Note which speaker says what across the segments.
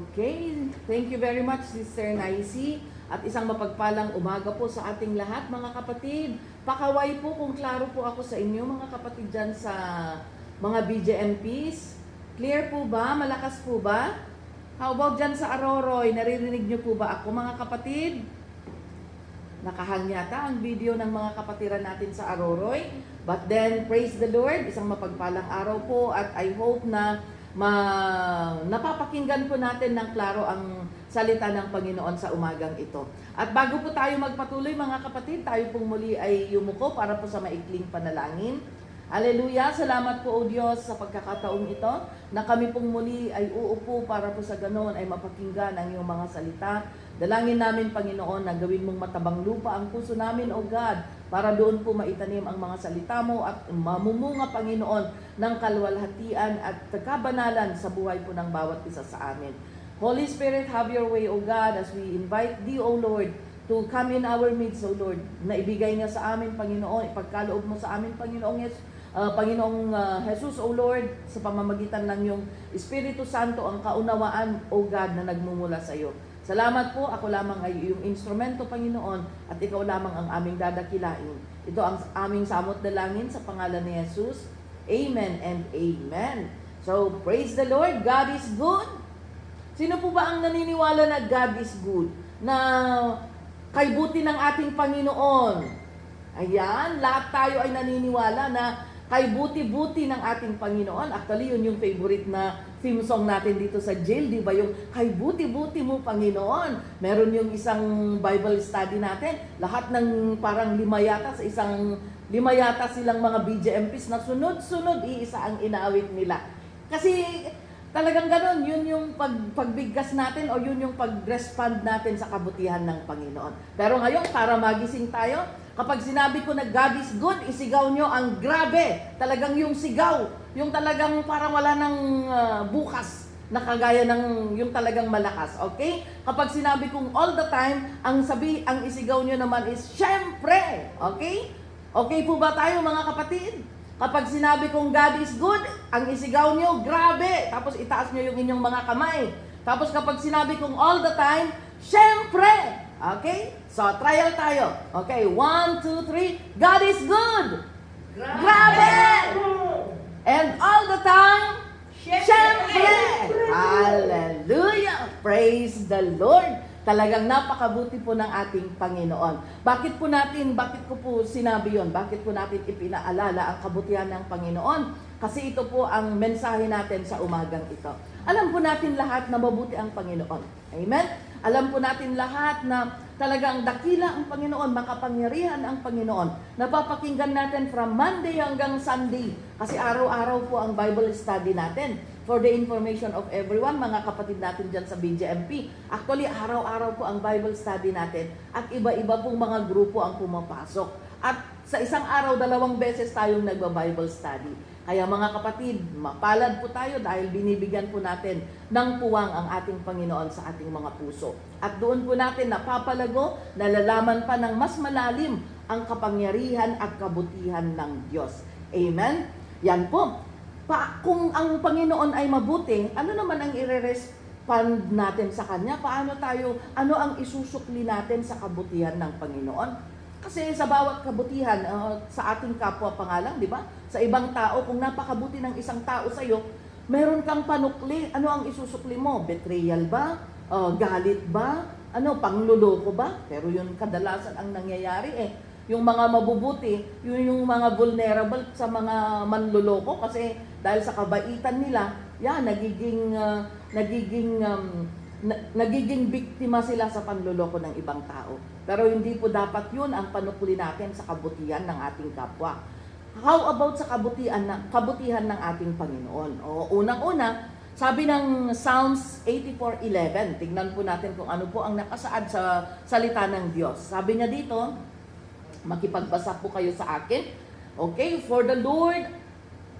Speaker 1: Okay, thank you very much Sister Naisi at isang mapagpalang umaga po sa ating lahat mga kapatid. Pakaway po kung klaro po ako sa inyo mga kapatid dyan sa mga BJMPs. Clear po ba? Malakas po ba? How about dyan sa Aroroy? Naririnig niyo po ba ako mga kapatid? Nakahang yata ang video ng mga kapatiran natin sa Aroroy. But then, praise the Lord, isang mapagpalang araw po at I hope na ma napapakinggan po natin ng klaro ang salita ng Panginoon sa umagang ito. At bago po tayo magpatuloy mga kapatid, tayo pong muli ay yumuko para po sa maikling panalangin. Aleluya! Salamat po o Diyos sa pagkakataong ito na kami pong muli ay uupo para po sa ganoon ay mapakinggan ang iyong mga salita. Dalangin namin Panginoon na gawin mong matabang lupa ang puso namin o God para doon po maitanim ang mga salita mo at mamumunga Panginoon ng kalwalhatian at kabanalan sa buhay po ng bawat isa sa amin. Holy Spirit, have your way, O God, as we invite Thee, O Lord, to come in our midst, O Lord, na ibigay niya sa amin, Panginoon, ipagkaloob mo sa amin, Panginoong Yes, uh, Panginoong uh, Jesus, O Lord, sa pamamagitan ng iyong Espiritu Santo, ang kaunawaan, O God, na nagmumula sa iyo. Salamat po, ako lamang ay iyong instrumento, Panginoon, at ikaw lamang ang aming dadakilain. Ito ang aming samot dalangin sa pangalan ni Jesus. Amen and amen. So, praise the Lord. God is good. Sino po ba ang naniniwala na God is good? Na kay buti ng ating Panginoon. Ayan, lahat tayo ay naniniwala na kay buti-buti ng ating Panginoon. Actually, yun yung favorite na theme song natin dito sa jail, di ba? Yung kay buti-buti mo, Panginoon. Meron yung isang Bible study natin. Lahat ng parang lima yata sa isang lima yata silang mga BJMPs na sunod-sunod iisa ang inaawit nila. Kasi talagang ganon, yun yung pag, pagbigkas natin o yun yung pag-respond natin sa kabutihan ng Panginoon. Pero ngayon, para magising tayo, kapag sinabi ko na God is good, isigaw nyo ang grabe. Talagang yung sigaw, yung talagang parang wala ng uh, bukas na kagaya ng yung talagang malakas, okay? Kapag sinabi kong all the time, ang sabi, ang isigaw nyo naman is syempre, okay? Okay po ba tayo mga kapatid? Kapag sinabi kong God is good, ang isigaw nyo, grabe. Tapos itaas nyo yung inyong mga kamay. Tapos kapag sinabi kong all the time, syempre. Okay? So, trial tayo. Okay, one, two, three. God is good. Grabe! And all the time, syempre. Hallelujah! Praise the Lord! Talagang napakabuti po ng ating Panginoon. Bakit po natin, bakit ko po sinabi yon? Bakit po natin ipinaalala ang kabutihan ng Panginoon? Kasi ito po ang mensahe natin sa umagang ito. Alam po natin lahat na mabuti ang Panginoon. Amen? Alam po natin lahat na talagang dakila ang Panginoon, makapangyarihan ang Panginoon. Napapakinggan natin from Monday hanggang Sunday. Kasi araw-araw po ang Bible study natin. For the information of everyone, mga kapatid natin dyan sa BJMP. Actually, araw-araw po ang Bible study natin. At iba-iba pong mga grupo ang pumapasok. At sa isang araw, dalawang beses tayong nagba-Bible study. Kaya mga kapatid, mapalad po tayo dahil binibigyan po natin ng puwang ang ating Panginoon sa ating mga puso. At doon po natin napapalago, nalalaman pa ng mas malalim ang kapangyarihan at kabutihan ng Diyos. Amen? Yan po. Pa, kung ang Panginoon ay mabuti, ano naman ang i-respond natin sa Kanya? Paano tayo, ano ang isusukli natin sa kabutihan ng Panginoon? Kasi sa bawat kabutihan uh, sa ating kapwa pangalang, di ba? Sa ibang tao, kung napakabuti ng isang tao sa iyo, meron kang panukli. Ano ang isusukli mo? Betrayal ba? Uh, galit ba? Ano, pangluloko ba? Pero yun kadalasan ang nangyayari eh. Yung mga mabubuti, yun yung mga vulnerable sa mga manluloko kasi dahil sa kabaitan nila, yan, nagiging, uh, nagiging um, na, nagiging biktima sila sa panluloko ng ibang tao. Pero hindi po dapat yun ang panukuli natin sa kabutihan ng ating kapwa. How about sa kabutihan ng, kabutihan ng ating Panginoon? O unang-una, sabi ng Psalms 84.11, tignan po natin kung ano po ang nakasaad sa salita ng Diyos. Sabi niya dito, makipagbasa po kayo sa akin. Okay, for the Lord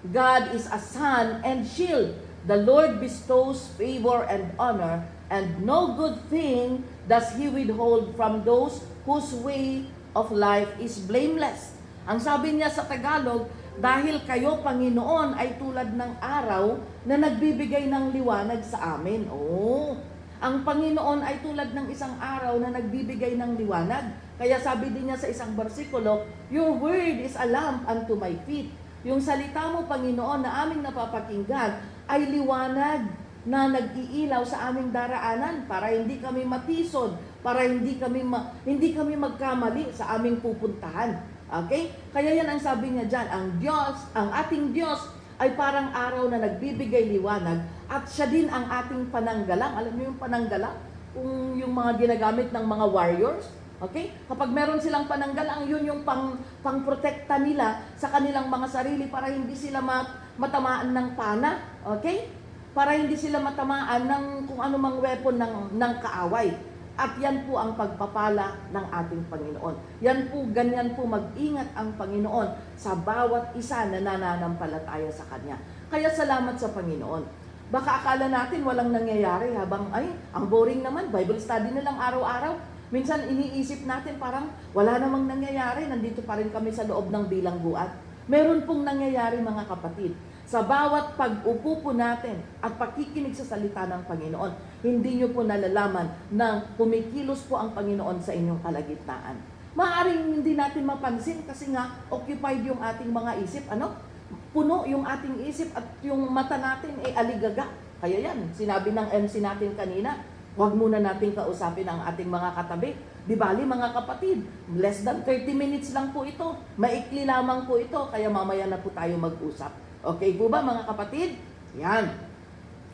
Speaker 1: God is a sun and shield. The Lord bestows favor and honor and no good thing does He withhold from those whose way of life is blameless. Ang sabi niya sa Tagalog, Dahil kayo, Panginoon, ay tulad ng araw na nagbibigay ng liwanag sa amin. Oh, ang Panginoon ay tulad ng isang araw na nagbibigay ng liwanag. Kaya sabi din niya sa isang bersikulo, Your word is a lamp unto my feet. Yung salita mo, Panginoon, na aming napapakinggan ay liwanag na nag-iilaw sa aming daraanan para hindi kami matisod, para hindi kami ma- hindi kami magkamali sa aming pupuntahan. Okay? Kaya yan ang sabi niya diyan, ang Diyos, ang ating Diyos ay parang araw na nagbibigay liwanag at siya din ang ating pananggalang. Alam niyo yung pananggalang? Kung yung mga ginagamit ng mga warriors, Okay? Kapag meron silang pananggalang, yun yung pang, pang-protekta nila sa kanilang mga sarili para hindi sila mat, matamaan ng pana. Okay? Para hindi sila matamaan ng kung anumang weapon ng, ng kaaway. At yan po ang pagpapala ng ating Panginoon. Yan po, ganyan po mag-ingat ang Panginoon sa bawat isa na nananampalataya sa Kanya. Kaya salamat sa Panginoon. Baka akala natin walang nangyayari habang, ay, ang boring naman, Bible study na lang araw-araw. Minsan iniisip natin parang wala namang nangyayari, nandito pa rin kami sa loob ng bilangguan. Meron pong nangyayari mga kapatid. Sa bawat pag-upo po natin at pakikinig sa salita ng Panginoon, hindi nyo po nalalaman na kumikilos po ang Panginoon sa inyong kalagitnaan. Maaring hindi natin mapansin kasi nga occupied yung ating mga isip. Ano? Puno yung ating isip at yung mata natin ay aligaga. Kaya yan, sinabi ng MC natin kanina, Huwag muna nating kausapin ang ating mga katabi. Di bali mga kapatid, less than 30 minutes lang po ito. Maikli lamang po ito, kaya mamaya na po tayo mag-usap. Okay po ba mga kapatid? Yan.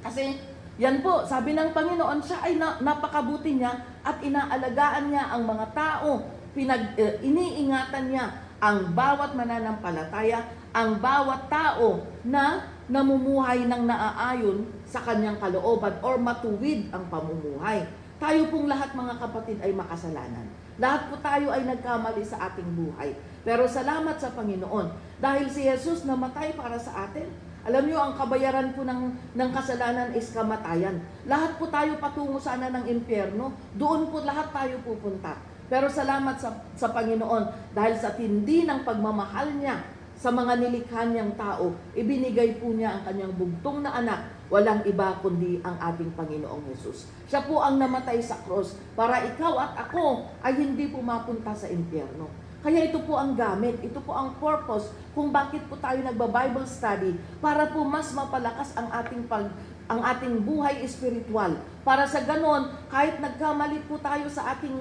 Speaker 1: Kasi yan po, sabi ng Panginoon, siya ay na, napakabuti niya at inaalagaan niya ang mga tao. Pinag, uh, iniingatan niya ang bawat mananampalataya, ang bawat tao na namumuhay ng naaayon sa kanyang kalooban or matuwid ang pamumuhay. Tayo pong lahat mga kapatid ay makasalanan. Lahat po tayo ay nagkamali sa ating buhay. Pero salamat sa Panginoon dahil si Jesus namatay para sa atin. Alam niyo, ang kabayaran po ng, ng kasalanan is kamatayan. Lahat po tayo patungo sana ng impyerno. Doon po lahat tayo pupunta. Pero salamat sa, sa Panginoon dahil sa tindi ng pagmamahal niya sa mga nilikha niyang tao, ibinigay po niya ang kanyang bugtong na anak, walang iba kundi ang ating Panginoong Yesus. Siya po ang namatay sa cross para ikaw at ako ay hindi pumapunta sa impyerno. Kaya ito po ang gamit, ito po ang purpose kung bakit po tayo nagba-Bible study para po mas mapalakas ang ating pag ang ating buhay espiritual. Para sa ganon, kahit nagkamali po tayo sa ating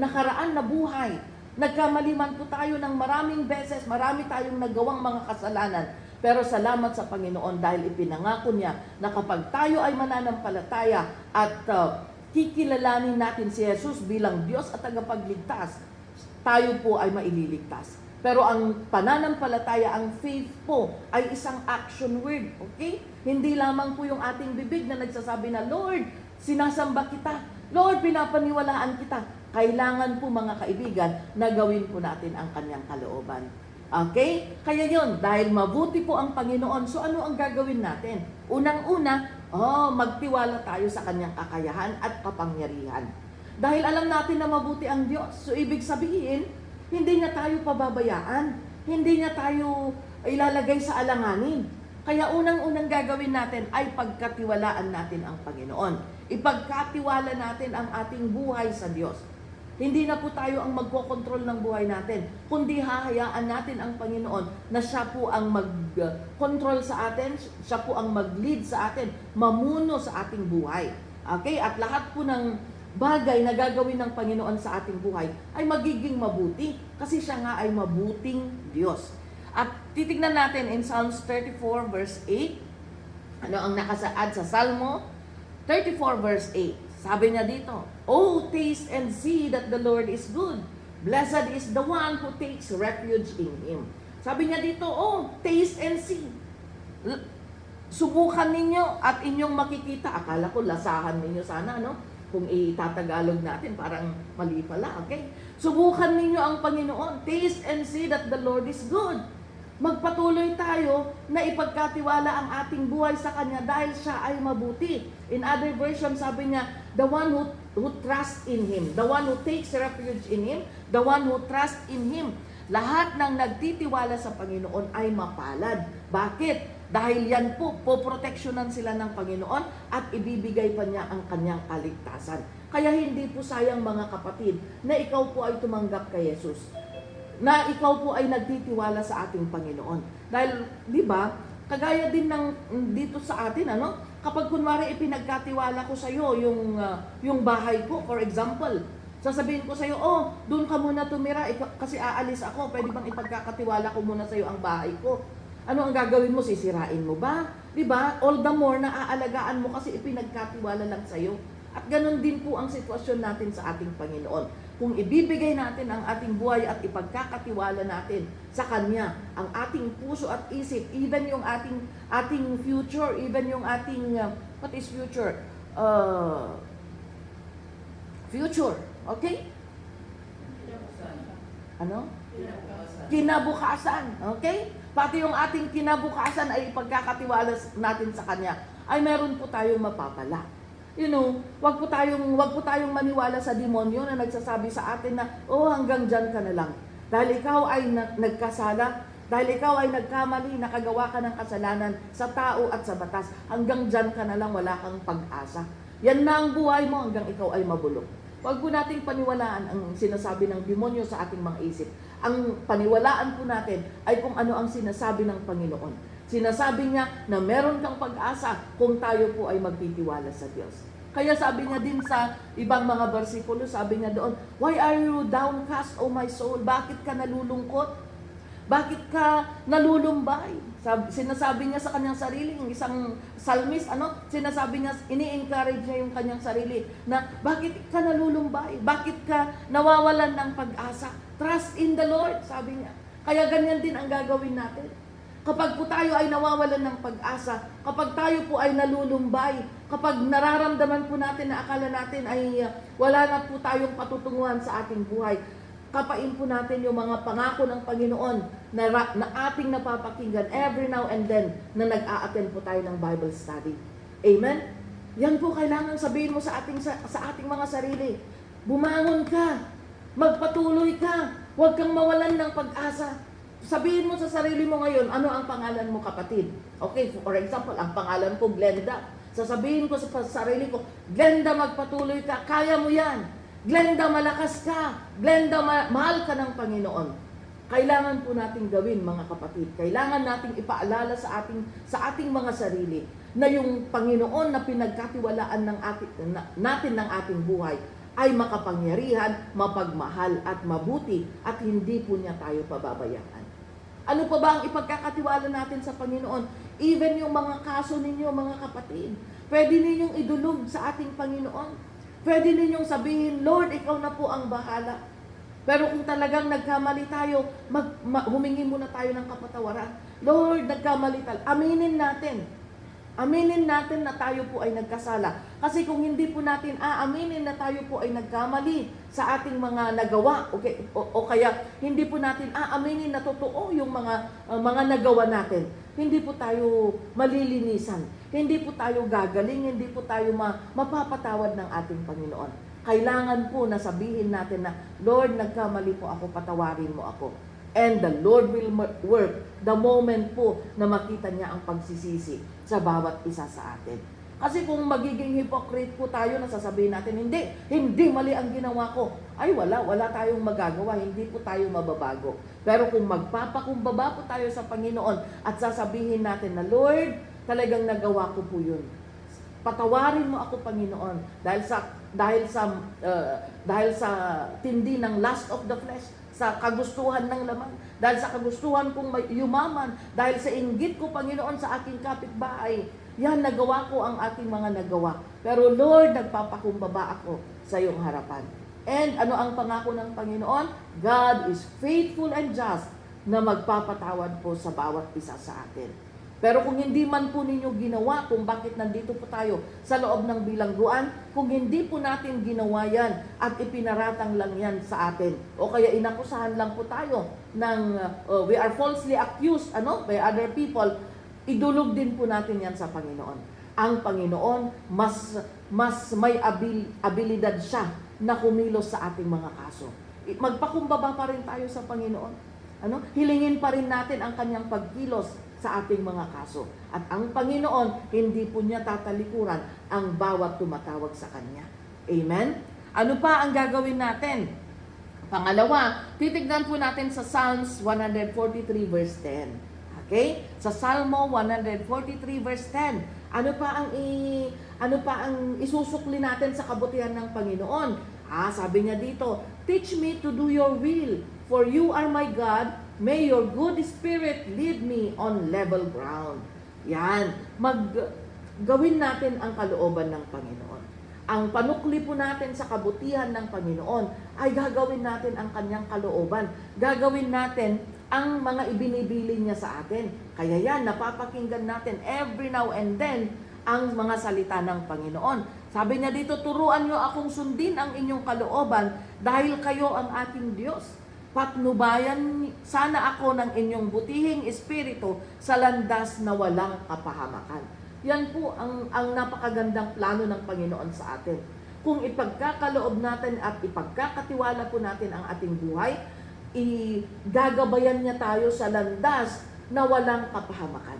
Speaker 1: nakaraan na buhay, nagkamali man po tayo ng maraming beses, marami tayong nagawang mga kasalanan, pero salamat sa Panginoon dahil ipinangako niya na kapag tayo ay mananampalataya at uh, kikilalanin natin si Jesus bilang Diyos at tagapagligtas, tayo po ay maililigtas. Pero ang pananampalataya, ang faith po, ay isang action word. Okay? Hindi lamang po yung ating bibig na nagsasabi na, Lord, sinasamba kita. Lord, pinapaniwalaan kita. Kailangan po mga kaibigan na gawin po natin ang kanyang kalooban. Okay? Kaya yon dahil mabuti po ang Panginoon, so ano ang gagawin natin? Unang-una, oh, magtiwala tayo sa kanyang kakayahan at kapangyarihan. Dahil alam natin na mabuti ang Diyos, so ibig sabihin, hindi niya tayo pababayaan. Hindi niya tayo ilalagay sa alanganin. Kaya unang-unang gagawin natin ay pagkatiwalaan natin ang Panginoon. Ipagkatiwala natin ang ating buhay sa Diyos. Hindi na po tayo ang magkokontrol ng buhay natin, kundi hahayaan natin ang Panginoon na siya po ang mag-control sa atin, siya po ang mag-lead sa atin, mamuno sa ating buhay. Okay? At lahat po ng bagay na gagawin ng Panginoon sa ating buhay ay magiging mabuti kasi siya nga ay mabuting Diyos. At titignan natin in Psalms 34 verse 8, ano ang nakasaad sa Salmo 34 verse 8. Sabi niya dito, Oh, taste and see that the Lord is good. Blessed is the one who takes refuge in Him. Sabi niya dito, oh, taste and see. Subukan ninyo at inyong makikita. Akala ko lasahan ninyo sana, no? Kung itatagalog natin, parang mali pala, okay? Subukan ninyo ang Panginoon. Taste and see that the Lord is good. Magpatuloy tayo na ipagkatiwala ang ating buhay sa Kanya dahil siya ay mabuti. In other version, sabi niya, the one who, who trusts in Him, the one who takes refuge in Him, the one who trusts in Him. lahat ng nagtitiwala sa Panginoon ay mapalad. Bakit? Dahil yan po, poproteksyonan sila ng Panginoon at ibibigay pa niya ang kanyang kaligtasan. Kaya hindi po sayang mga kapatid na ikaw po ay tumanggap kay Jesus. Na ikaw po ay nagtitiwala sa ating Panginoon. Dahil, di ba, kagaya din ng dito sa atin, ano? Kapag kunwari ipinagkatiwala ko sa iyo yung ah, yung bahay ko, for example, sasabihin ko sa iyo, "Oh, doon ka muna tumira kasi aalis ako. Pwede bang ipagkakatiwala ko muna sa iyo ang bahay ko?" Ano ang gagawin mo? Sisirain mo ba? 'Di ba? All the more na aalagaan mo kasi ipinagkatiwala lang sa iyo. At ganun din po ang sitwasyon natin sa ating Panginoon. Kung ibibigay natin ang ating buhay at ipagkakatiwala natin sa Kanya, ang ating puso at isip, even yung ating ating future, even yung ating, uh, what is future? Uh, future, okay? Ano? Kinabukasan, okay? Pati yung ating kinabukasan ay ipagkakatiwala natin sa Kanya, ay meron po tayong mapapala. You know, wag po tayong wag po tayong maniwala sa demonyo na nagsasabi sa atin na oh hanggang diyan ka na lang. Dahil ikaw ay na- nagkasala, dahil ikaw ay nagkamali, nakagawa ka ng kasalanan sa tao at sa batas, hanggang diyan ka na lang wala kang pag-asa. Yan na ang buhay mo hanggang ikaw ay mabulok. Huwag po nating paniwalaan ang sinasabi ng demonyo sa ating mga isip. Ang paniwalaan po natin ay kung ano ang sinasabi ng Panginoon. Sinasabi niya na meron kang pag-asa kung tayo po ay magtitiwala sa Diyos. Kaya sabi niya din sa ibang mga bersikulo, sabi niya doon, Why are you downcast, O my soul? Bakit ka nalulungkot? Bakit ka nalulumbay? Sab- sinasabi niya sa kanyang sarili, isang psalmist, ano? Sinasabi niya, ini-encourage niya yung kanyang sarili na bakit ka nalulumbay? Bakit ka nawawalan ng pag-asa? Trust in the Lord, sabi niya. Kaya ganyan din ang gagawin natin. Kapag po tayo ay nawawalan ng pag-asa, kapag tayo po ay nalulumbay, kapag nararamdaman po natin na akala natin ay uh, wala na po tayong patutunguhan sa ating buhay, kapain po natin yung mga pangako ng Panginoon na, na ating napapakinggan every now and then na nag-a-attend po tayo ng Bible study. Amen? Yan po kailangan sabihin mo sa ating, sa, sa ating mga sarili. Bumangon ka. Magpatuloy ka. Huwag kang mawalan ng pag-asa. Sabihin mo sa sarili mo ngayon, ano ang pangalan mo kapatid? Okay, for example, ang pangalan ko Glenda. Sasabihin ko sa sarili ko, Glenda magpatuloy ka, kaya mo yan. Glenda malakas ka. Glenda ma- mahal ka ng Panginoon. Kailangan po nating gawin mga kapatid. Kailangan nating ipaalala sa ating sa ating mga sarili na yung Panginoon na pinagkatiwalaan ng ating, na, natin ng ating buhay ay makapangyarihan, mapagmahal at mabuti at hindi po niya tayo pababayaan. Ano pa ba ang ipagkakatiwala natin sa Panginoon? Even yung mga kaso ninyo, mga kapatid, pwede ninyong idulog sa ating Panginoon. Pwede ninyong sabihin, Lord, ikaw na po ang bahala. Pero kung talagang nagkamali tayo, mag, ma- humingi muna tayo ng kapatawaran. Lord, nagkamali tayo. Aminin natin. Aminin natin na tayo po ay nagkasala. Kasi kung hindi po natin aaminin na tayo po ay nagkamali sa ating mga nagawa, okay, o, o kaya hindi po natin aaminin na totoo yung mga uh, mga nagawa natin, hindi po tayo malilinisan. Hindi po tayo gagaling, hindi po tayo ma, mapapatawad ng ating Panginoon. Kailangan po na sabihin natin na, Lord, nagkamali po ako, patawarin mo ako. And the Lord will work the moment po na makita niya ang pagsisisi sa bawat isa sa atin. Kasi kung magiging hypocrite po tayo na sasabihin natin, hindi, hindi mali ang ginawa ko. Ay wala, wala tayong magagawa, hindi po tayo mababago. Pero kung magpapakumbaba po tayo sa Panginoon at sasabihin natin na, Lord, talagang nagawa ko po yun. Patawarin mo ako, Panginoon, dahil sa dahil sa uh, dahil sa tindi ng lust of the flesh, sa kagustuhan ng laman, dahil sa kagustuhan kong yumaman, dahil sa inggit ko, Panginoon, sa aking kapitbahay. Yan, nagawa ko ang aking mga nagawa. Pero Lord, nagpapakumbaba ako sa iyong harapan. And ano ang pangako ng Panginoon? God is faithful and just na magpapatawad po sa bawat isa sa atin. Pero kung hindi man po ninyo ginawa kung bakit nandito po tayo sa loob ng bilangguan, kung hindi po natin ginawa yan at ipinaratang lang yan sa atin, o kaya inakusahan lang po tayo ng uh, we are falsely accused ano, by other people, idulog din po natin yan sa Panginoon. Ang Panginoon, mas, mas may abil, abilidad siya na kumilos sa ating mga kaso. Magpakumbaba pa rin tayo sa Panginoon. Ano? Hilingin pa rin natin ang kanyang pagkilos sa ating mga kaso. At ang Panginoon, hindi po niya tatalikuran ang bawat tumatawag sa kanya. Amen? Ano pa ang gagawin natin? Pangalawa, titignan po natin sa Psalms 143 verse 10. Okay? Sa Salmo 143 verse 10. Ano pa ang i, ano pa ang isusukli natin sa kabutihan ng Panginoon? Ah, sabi niya dito, Teach me to do your will, for you are my God. May your good spirit lead me on level ground. Yan. Mag gawin natin ang kalooban ng Panginoon. Ang panukli po natin sa kabutihan ng Panginoon ay gagawin natin ang kanyang kalooban. Gagawin natin ang mga ibinibili niya sa atin. Kaya yan, napapakinggan natin every now and then ang mga salita ng Panginoon. Sabi niya dito, turuan niyo akong sundin ang inyong kalooban dahil kayo ang ating Diyos. Patnubayan sana ako ng inyong butihing espiritu sa landas na walang kapahamakan. Yan po ang, ang napakagandang plano ng Panginoon sa atin. Kung ipagkakaloob natin at ipagkakatiwala po natin ang ating buhay, igagabayan niya tayo sa landas na walang kapahamakan.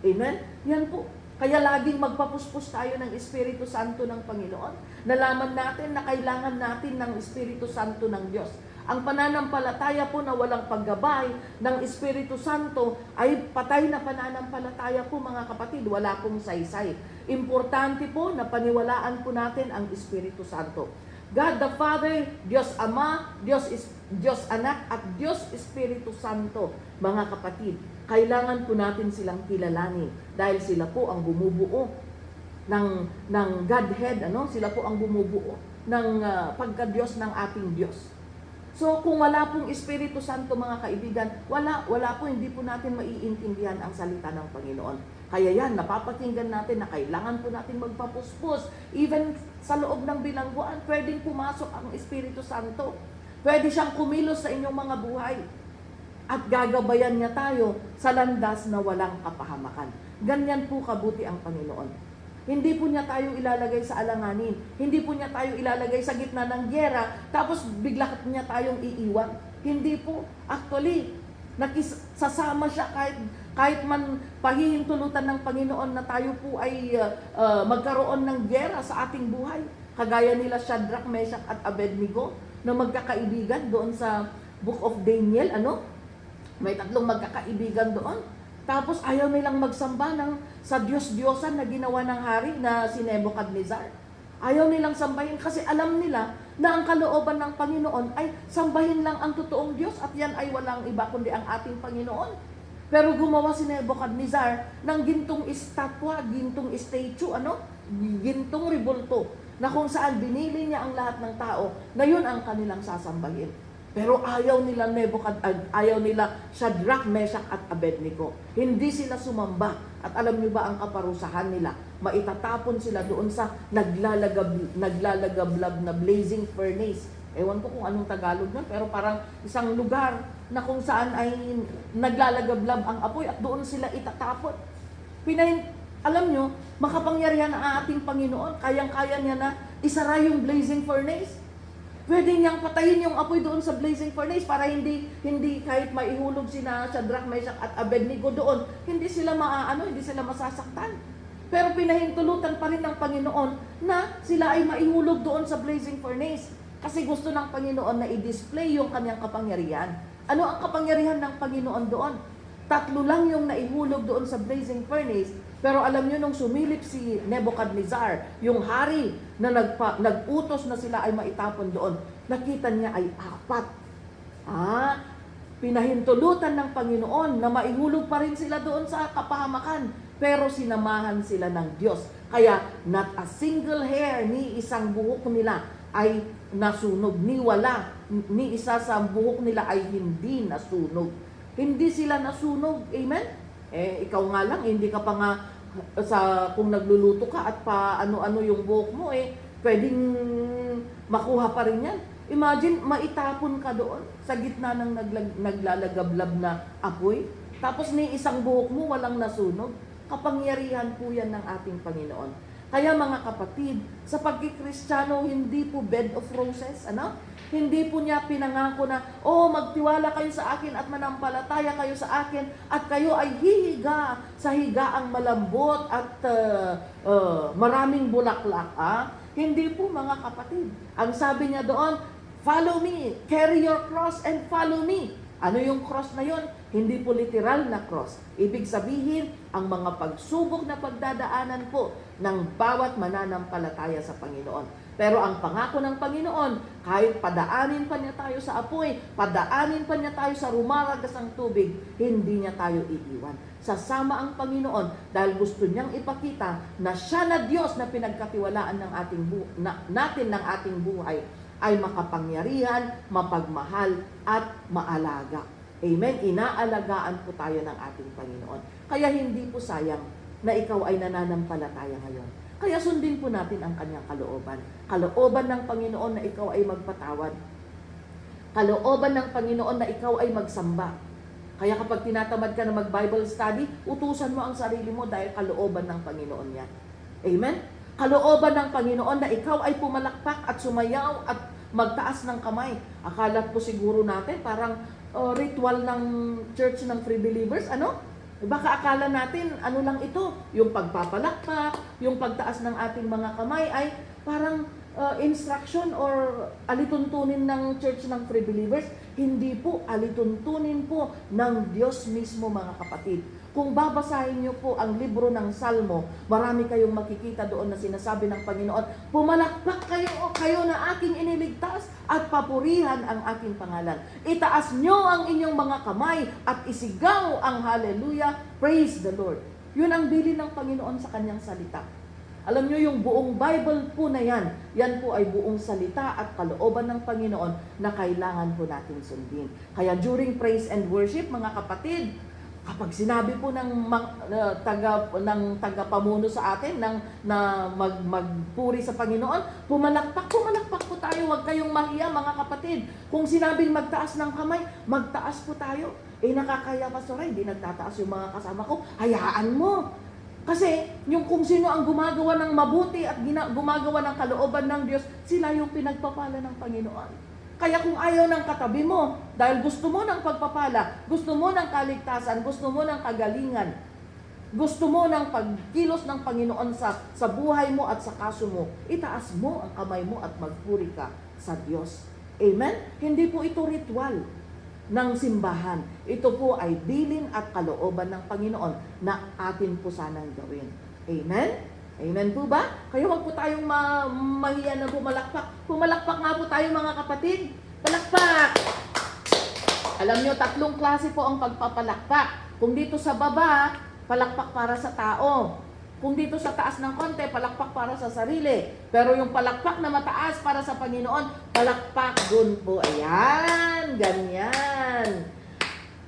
Speaker 1: Amen? Yan po. Kaya laging magpapuspos tayo ng Espiritu Santo ng Panginoon. Nalaman natin na kailangan natin ng Espiritu Santo ng Diyos. Ang pananampalataya po na walang paggabay ng Espiritu Santo ay patay na pananampalataya po mga kapatid, wala pong saysay. Importante po na paniwalaan po natin ang Espiritu Santo. God the Father, Diyos Ama, Diyos, is, Diyos Anak, at Diyos Espiritu Santo, mga kapatid. Kailangan po natin silang kilalanin dahil sila po ang bumubuo ng, ng Godhead, ano? sila po ang bumubuo ng uh, pagka-Diyos ng ating Diyos. So kung wala pong Espiritu Santo mga kaibigan, wala, wala po, hindi po natin maiintindihan ang salita ng Panginoon. Kaya yan, napapakinggan natin na kailangan po natin magpapuspos. Even sa loob ng bilangguan, pwedeng pumasok ang Espiritu Santo. Pwede siyang kumilos sa inyong mga buhay. At gagabayan niya tayo sa landas na walang kapahamakan. Ganyan po kabuti ang Panginoon. Hindi po niya tayo ilalagay sa alanganin. Hindi po niya tayo ilalagay sa gitna ng gyera, tapos bigla niya tayong iiwan. Hindi po. Actually, nakisasama siya kahit kahit man pahihintulutan ng Panginoon na tayo po ay uh, uh, magkaroon ng gyera sa ating buhay. Kagaya nila Shadrach, Meshach at Abednego na magkakaibigan doon sa Book of Daniel, ano? May tatlong magkakaibigan doon. Tapos ayaw nilang magsamba ng sa Diyos-Diyosan na ginawa ng hari na si Nebuchadnezzar. Ayaw nilang sambahin kasi alam nila na ang kalooban ng Panginoon ay sambahin lang ang totoong Diyos at yan ay walang iba kundi ang ating Panginoon. Pero gumawa si Nebuchadnezzar ng gintong estatwa, gintong statue, ano? Gintong ribulto na kung saan binili niya ang lahat ng tao na yun ang kanilang sasambahin. Pero ayaw nila Nebuchad, ayaw nila Shadrach, Meshach at Abednego. Hindi sila sumamba. At alam niyo ba ang kaparusahan nila? Maitatapon sila doon sa naglalagab, naglalagablab na blazing furnace. Ewan ko kung anong Tagalog nun, pero parang isang lugar na kung saan ay naglalagablab ang apoy at doon sila itatapon. Pinahin, alam nyo, makapangyarihan ang ating Panginoon. Kayang-kaya niya na isara yung blazing furnace. Pwede niyang patayin yung apoy doon sa blazing furnace para hindi hindi kahit maihulog sina Shadrach, Meshach at Abednego doon, hindi sila maaano, hindi sila masasaktan. Pero pinahintulutan pa rin ng Panginoon na sila ay maihulog doon sa blazing furnace. Kasi gusto ng Panginoon na i-display yung kanyang kapangyarihan. Ano ang kapangyarihan ng Panginoon doon? Tatlo lang yung naihulog doon sa blazing furnace, pero alam nyo, nung sumilip si Nebuchadnezzar, yung hari na nagpa, nag-utos na sila ay maitapon doon, nakita niya ay apat. Ah, pinahintulutan ng Panginoon na maihulog pa rin sila doon sa kapahamakan, pero sinamahan sila ng Diyos. Kaya, not a single hair ni isang buhok nila ay nasunog, ni wala, ni isa sa buhok nila ay hindi nasunog. Hindi sila nasunog, amen? Eh, ikaw nga lang, hindi ka pa nga sa kung nagluluto ka at pa ano-ano yung buhok mo eh pwedeng makuha pa rin yan. Imagine maitapon ka doon sa gitna ng naglag, naglalagablab na apoy. Tapos ni isang buhok mo walang nasunog. Kapangyarihan po yan ng ating Panginoon. Kaya mga kapatid, sa pagkikristyano, hindi po bed of roses, ano? Hindi po niya pinangako na, oh, magtiwala kayo sa akin at manampalataya kayo sa akin at kayo ay hihiga sa higaang malambot at uh, uh, maraming bulaklak. Ah? Hindi po mga kapatid. Ang sabi niya doon, follow me, carry your cross and follow me. Ano yung cross na yon? Hindi po literal na cross. Ibig sabihin, ang mga pagsubok na pagdadaanan po ng bawat mananampalataya sa Panginoon. Pero ang pangako ng Panginoon, kahit padaanin pa niya tayo sa apoy, padaanin pa niya tayo sa rumaragas ng tubig, hindi niya tayo iiwan. Sasama ang Panginoon dahil gusto niyang ipakita na siya na Diyos na pinagkatiwalaan ng ating bu- na, natin ng ating buhay ay makapangyarihan, mapagmahal, at maalaga. Amen? Inaalagaan po tayo ng ating Panginoon. Kaya hindi po sayang na ikaw ay nananampalataya ngayon. Kaya sundin po natin ang kanyang kalooban. Kalooban ng Panginoon na ikaw ay magpatawad. Kalooban ng Panginoon na ikaw ay magsamba. Kaya kapag tinatamad ka na mag-Bible study, utusan mo ang sarili mo dahil kalooban ng Panginoon yan. Amen? Kalooban ng Panginoon na ikaw ay pumalakpak at sumayaw at magtaas ng kamay. Akala po siguro natin parang uh, ritual ng church ng free believers. Ano? Baka akala natin, ano lang ito, yung pagpapalakpak, yung pagtaas ng ating mga kamay ay parang uh, instruction or alituntunin ng church ng free believers. Hindi po, alituntunin po ng Diyos mismo mga kapatid. Kung babasahin niyo po ang libro ng Salmo, marami kayong makikita doon na sinasabi ng Panginoon, Pumalakpak kayo o kayo na aking iniligtas at papurihan ang aking pangalan. Itaas niyo ang inyong mga kamay at isigaw ang hallelujah, praise the Lord. Yun ang bilin ng Panginoon sa kanyang salita. Alam niyo yung buong Bible po na yan, yan po ay buong salita at kalooban ng Panginoon na kailangan po natin sundin. Kaya during praise and worship, mga kapatid, kapag sinabi po ng uh, taga ng tagapamuno sa atin ng na mag, magpuri sa Panginoon, pumalakpak, pumalakpak po tayo. Huwag kayong mahiya mga kapatid. Kung sinabing magtaas ng kamay, magtaas po tayo. Eh nakakaya pastor, hindi nagtataas yung mga kasama ko. Hayaan mo. Kasi yung kung sino ang gumagawa ng mabuti at gumagawa ng kalooban ng Diyos, sila yung pinagpapala ng Panginoon. Kaya kung ayaw ng katabi mo, dahil gusto mo ng pagpapala, gusto mo ng kaligtasan, gusto mo ng kagalingan, gusto mo ng pagkilos ng Panginoon sa, sa buhay mo at sa kaso mo, itaas mo ang kamay mo at magpuri ka sa Diyos. Amen? Hindi po ito ritual ng simbahan. Ito po ay bilin at kalooban ng Panginoon na atin po sanang gawin. Amen? Amen po ba? Kaya wag po tayong ma mahiya na pumalakpak. Pumalakpak nga po tayo mga kapatid. Palakpak! Alam nyo, tatlong klase po ang pagpapalakpak. Kung dito sa baba, palakpak para sa tao. Kung dito sa taas ng konti, palakpak para sa sarili. Pero yung palakpak na mataas para sa Panginoon, palakpak dun po. Ayan, ganyan.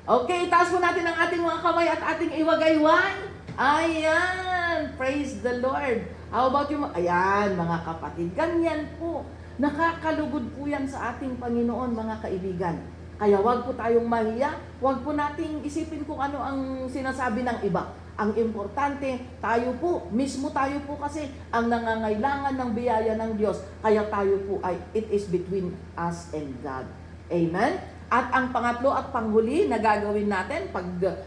Speaker 1: Okay, taas po natin ang ating mga kamay at ating iwagayway. Ayan, praise the Lord. How about yung, ayan mga kapatid, ganyan po. Nakakalugod po yan sa ating Panginoon mga kaibigan. Kaya wag po tayong mahiya, wag po nating isipin kung ano ang sinasabi ng iba. Ang importante, tayo po, mismo tayo po kasi ang nangangailangan ng biyaya ng Diyos. Kaya tayo po ay, it is between us and God. Amen? At ang pangatlo at panghuli na gagawin natin pag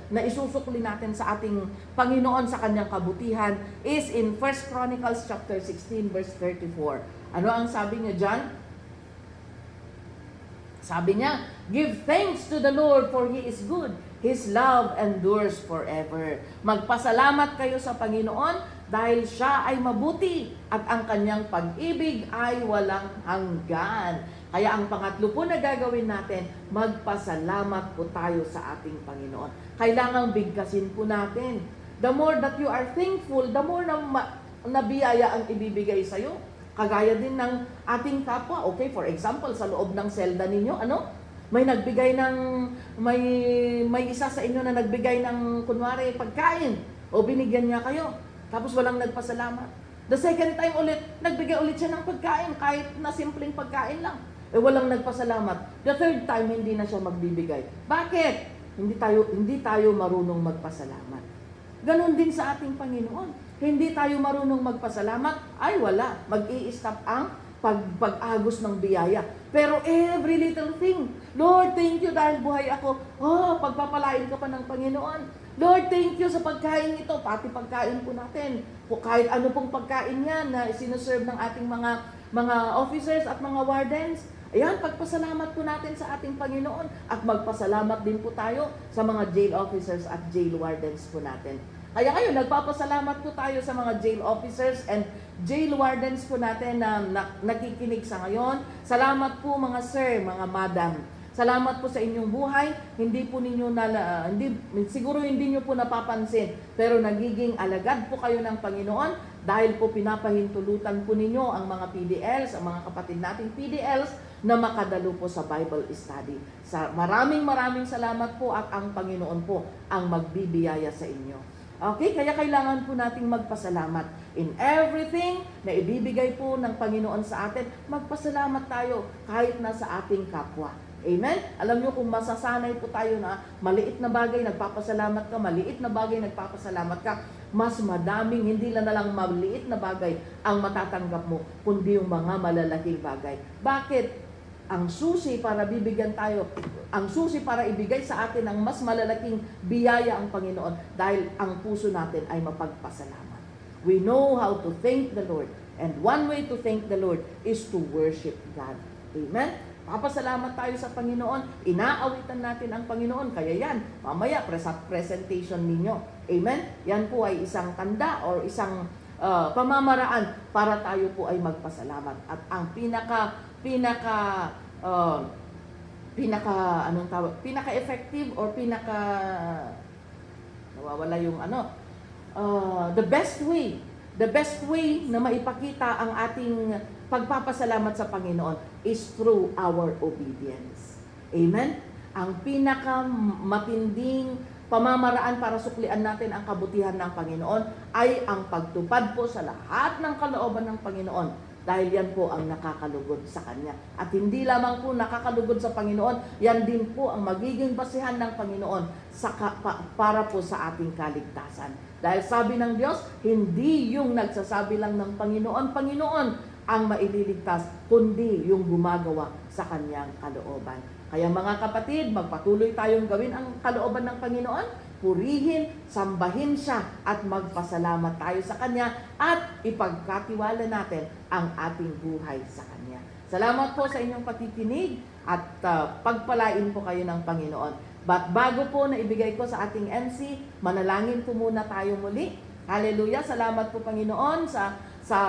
Speaker 1: naisusukli natin sa ating Panginoon sa kanyang kabutihan is in 1 Chronicles chapter 16 verse 34. Ano ang sabi niya diyan? Sabi niya, Give thanks to the Lord for He is good. His love endures forever. Magpasalamat kayo sa Panginoon dahil siya ay mabuti at ang kanyang pag-ibig ay walang hanggan. Kaya ang pangatlo po na gagawin natin, magpasalamat po tayo sa ating Panginoon. Kailangang bigkasin po natin. The more that you are thankful, the more na, na biyaya ang ibibigay sa'yo. Kagaya din ng ating kapwa. Okay, for example, sa loob ng selda ninyo, ano? May nagbigay ng, may, may isa sa inyo na nagbigay ng, kunwari, pagkain. O binigyan niya kayo. Tapos walang nagpasalamat. The second time ulit, nagbigay ulit siya ng pagkain, kahit na simpleng pagkain lang. Eh walang nagpasalamat. The third time, hindi na siya magbibigay. Bakit? Hindi tayo, hindi tayo marunong magpasalamat. Ganon din sa ating Panginoon. hindi tayo marunong magpasalamat, ay wala. mag stop ang pag, pag-agos ng biyaya. Pero every little thing, Lord, thank you dahil buhay ako. Oh, pagpapalain ka pa ng Panginoon. Lord, thank you sa pagkain ito, pati pagkain po natin. Kung kahit ano pong pagkain yan na sinuserve ng ating mga mga officers at mga wardens. Ayan, pagpasalamat po natin sa ating Panginoon at magpasalamat din po tayo sa mga jail officers at jail wardens po natin. Kaya ngayon, nagpapasalamat po tayo sa mga jail officers and jail wardens po natin na, na nakikinig sa ngayon. Salamat po mga sir, mga madam. Salamat po sa inyong buhay. Hindi po ninyo na, uh, hindi, siguro hindi nyo po napapansin, pero nagiging alagad po kayo ng Panginoon dahil po pinapahintulutan po ninyo ang mga PDLs, ang mga kapatid nating PDLs na makadalo po sa Bible study. Sa maraming maraming salamat po at ang Panginoon po ang magbibiyaya sa inyo. Okay, kaya kailangan po nating magpasalamat in everything na ibibigay po ng Panginoon sa atin. Magpasalamat tayo kahit na sa ating kapwa. Amen? Alam nyo kung masasanay po tayo na maliit na bagay nagpapasalamat ka, maliit na bagay nagpapasalamat ka, mas madaming, hindi lang na lang maliit na bagay ang matatanggap mo, kundi yung mga malalaking bagay. Bakit? Ang susi para bibigyan tayo, ang susi para ibigay sa atin ang mas malalaking biyaya ang Panginoon dahil ang puso natin ay mapagpasalamat. We know how to thank the Lord. And one way to thank the Lord is to worship God. Amen? Papasalamat tayo sa Panginoon. Inaawitan natin ang Panginoon. Kaya yan, mamaya sa presentation ninyo. Amen? Yan po ay isang tanda or isang uh, pamamaraan para tayo po ay magpasalamat. At ang pinaka, pinaka, uh, pinaka, anong tawag, pinaka-effective or pinaka, nawawala yung ano, uh, the best way, the best way na maipakita ang ating pagpapasalamat sa Panginoon is through our obedience. Amen? Ang pinaka matinding pamamaraan para suklian natin ang kabutihan ng Panginoon ay ang pagtupad po sa lahat ng kalooban ng Panginoon dahil yan po ang nakakalugod sa Kanya. At hindi lamang po nakakalugod sa Panginoon, yan din po ang magiging basihan ng Panginoon sa, pa, para po sa ating kaligtasan. Dahil sabi ng Diyos, hindi yung nagsasabi lang ng Panginoon, Panginoon, ang maililigtas, kundi yung gumagawa sa kanyang kalooban. Kaya mga kapatid, magpatuloy tayong gawin ang kalooban ng Panginoon, purihin, sambahin siya at magpasalamat tayo sa Kanya at ipagkatiwala natin ang ating buhay sa Kanya. Salamat po sa inyong patikinig at uh, pagpalain po kayo ng Panginoon. But bago po na ibigay ko sa ating MC, manalangin po muna tayo muli. Hallelujah! Salamat po Panginoon sa sa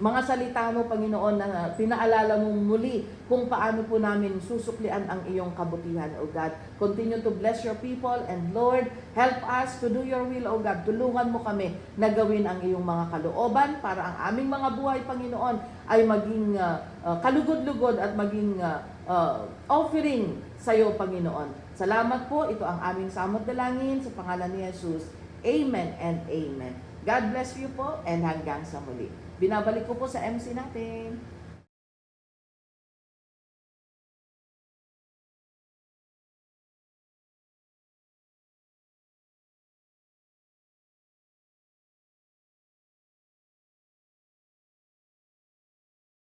Speaker 1: mga salita mo, Panginoon, na pinaalala mo muli kung paano po namin susuklian ang iyong kabutihan, O God. Continue to bless your people and Lord, help us to do your will, O God. Tulungan mo kami na gawin ang iyong mga kalooban para ang aming mga buhay, Panginoon, ay maging uh, kalugod-lugod at maging uh, offering sa iyo, Panginoon. Salamat po. Ito ang aming samot dalangin sa pangalan ni Jesus. Amen and amen. God bless you po and hanggang sa muli. Binabalik ko po sa MC natin.